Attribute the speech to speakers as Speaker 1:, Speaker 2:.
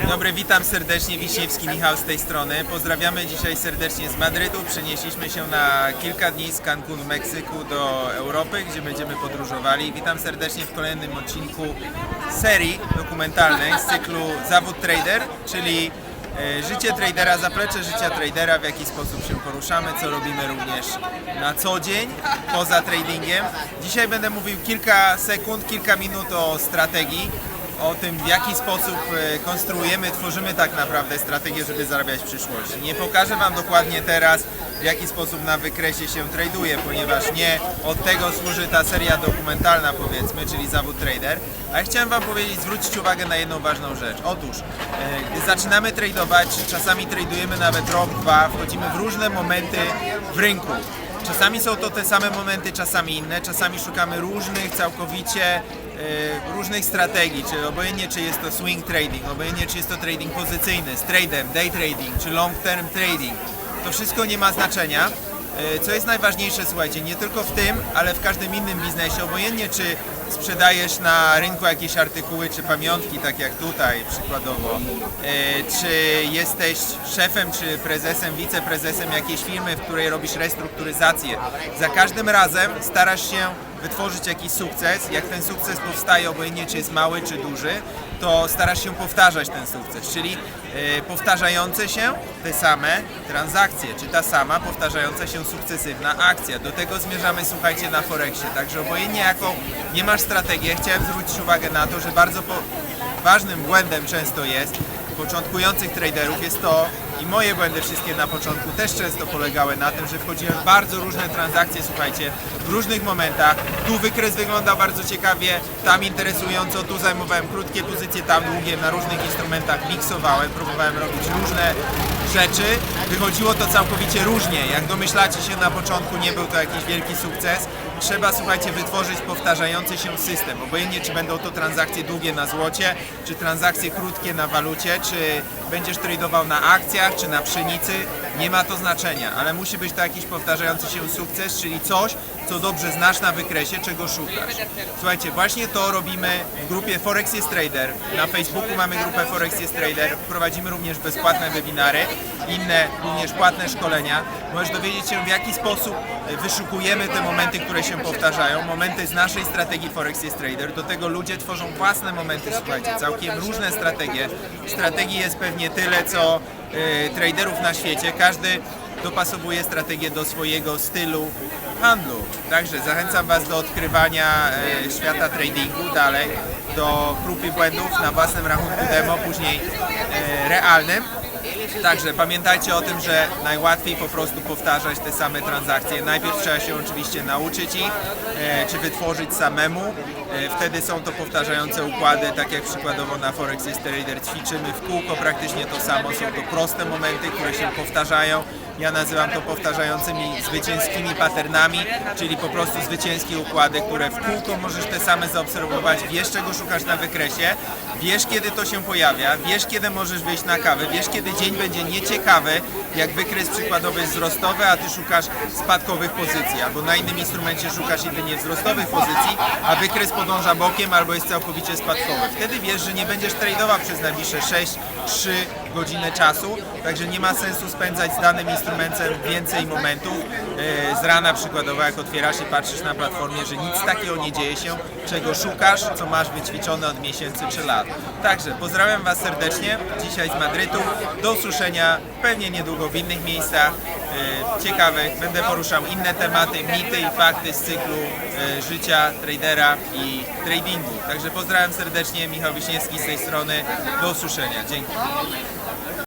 Speaker 1: Dzień Dobry, witam serdecznie, Wiśniewski Michał z tej strony. Pozdrawiamy dzisiaj serdecznie z Madrytu. Przenieśliśmy się na kilka dni z Cancun w Meksyku do Europy, gdzie będziemy podróżowali. Witam serdecznie w kolejnym odcinku serii dokumentalnej z cyklu Zawód Trader, czyli e, życie tradera, zaplecze życia tradera, w jaki sposób się poruszamy, co robimy również na co dzień, poza tradingiem. Dzisiaj będę mówił kilka sekund, kilka minut o strategii, o tym, w jaki sposób e, konstruujemy, tworzymy tak naprawdę strategię, żeby zarabiać w przyszłości. Nie pokażę Wam dokładnie teraz, w jaki sposób na wykresie się traduje, ponieważ nie od tego służy ta seria dokumentalna, powiedzmy, czyli zawód trader. Ale chciałem Wam powiedzieć, zwrócić uwagę na jedną ważną rzecz. Otóż, e, gdy zaczynamy tradować, czasami tradujemy nawet rok, dwa, wchodzimy w różne momenty w rynku. Czasami są to te same momenty, czasami inne, czasami szukamy różnych całkowicie różnych strategii, czy obojętnie czy jest to swing trading, obojętnie czy jest to trading pozycyjny z tradem, day trading, czy long term trading. To wszystko nie ma znaczenia. E, Co jest najważniejsze, słuchajcie, nie tylko w tym, ale w każdym innym biznesie, obojętnie czy sprzedajesz na rynku jakieś artykuły czy pamiątki, tak jak tutaj przykładowo, e, czy jesteś szefem czy prezesem, wiceprezesem jakiejś firmy, w której robisz restrukturyzację, za każdym razem starasz się wytworzyć jakiś sukces. Jak ten sukces powstaje, obojętnie czy jest mały czy duży, to starasz się powtarzać ten sukces, czyli e, powtarzające się te same transakcje, czy ta sama powtarzająca się sukcesywna akcja. Do tego zmierzamy, słuchajcie, na Forexie. Także obojętnie jaką nie masz strategię, chciałem zwrócić uwagę na to, że bardzo po, ważnym błędem często jest początkujących traderów. Jest to i moje błędy wszystkie na początku też często polegały na tym, że wchodziłem w bardzo różne transakcje, słuchajcie, w różnych momentach. Tu wykres wyglądał bardzo ciekawie, tam interesująco, tu zajmowałem krótkie pozycje, tam długie, na różnych instrumentach miksowałem, próbowałem robić różne rzeczy. Wychodziło to całkowicie różnie. Jak domyślacie się na początku, nie był to jakiś wielki sukces. Trzeba, słuchajcie, wytworzyć powtarzający się system. Obojętnie, czy będą to transakcje długie na złocie, czy transakcje krótkie na walucie, czy będziesz tradował na akcjach, czy na pszenicy, nie ma to znaczenia, ale musi być to jakiś powtarzający się sukces, czyli coś, co dobrze znasz na wykresie, czego szukasz. Słuchajcie, właśnie to robimy w grupie Forex jest Trader. Na Facebooku mamy grupę Forex jest Trader. Prowadzimy również bezpłatne webinary, inne również płatne szkolenia. Możesz dowiedzieć się w jaki sposób wyszukujemy te momenty, które się powtarzają, momenty z naszej strategii Forex jest Trader. Do tego ludzie tworzą własne momenty, słuchajcie, całkiem różne strategie. Strategii jest pewnie tyle, co traderów na świecie. Każdy dopasowuje strategię do swojego stylu handlu. Także zachęcam Was do odkrywania e, świata tradingu dalej, do prób i błędów na własnym rachunku demo, później e, realnym. Także pamiętajcie o tym, że najłatwiej po prostu powtarzać te same transakcje. Najpierw trzeba się oczywiście nauczyć ich, e, czy wytworzyć samemu. E, wtedy są to powtarzające układy, tak jak przykładowo na Forex jest Trader ćwiczymy w kółko praktycznie to samo. Są to proste momenty, które się powtarzają. Ja nazywam to powtarzającymi zwycięskimi patternami, czyli po prostu zwycięskie układy, które w kółko możesz te same zaobserwować, wiesz czego szukasz na wykresie, wiesz kiedy to się pojawia, wiesz kiedy możesz wyjść na kawę, wiesz kiedy dzień będzie nieciekawy, jak wykres przykładowy jest wzrostowy, a ty szukasz spadkowych pozycji, albo na innym instrumencie szukasz jedynie wzrostowych pozycji, a wykres podąża bokiem albo jest całkowicie spadkowy. Wtedy wiesz, że nie będziesz tradował przez najbliższe 6, 3 godziny czasu, także nie ma sensu spędzać z danym instrumentem więcej momentów. E, Z rana przykładowo, jak otwierasz i patrzysz na platformie, że nic takiego nie dzieje się, czego szukasz, co masz wyćwiczone od miesięcy czy lat. Także pozdrawiam Was serdecznie, dzisiaj z Madrytu. Do usłyszenia pewnie niedługo w innych miejscach e, ciekawych. Będę poruszał inne tematy, mity i fakty z cyklu e, życia tradera i tradingu. Także pozdrawiam serdecznie, Michał Wiśniewski z tej strony. Do usłyszenia. Dzięki.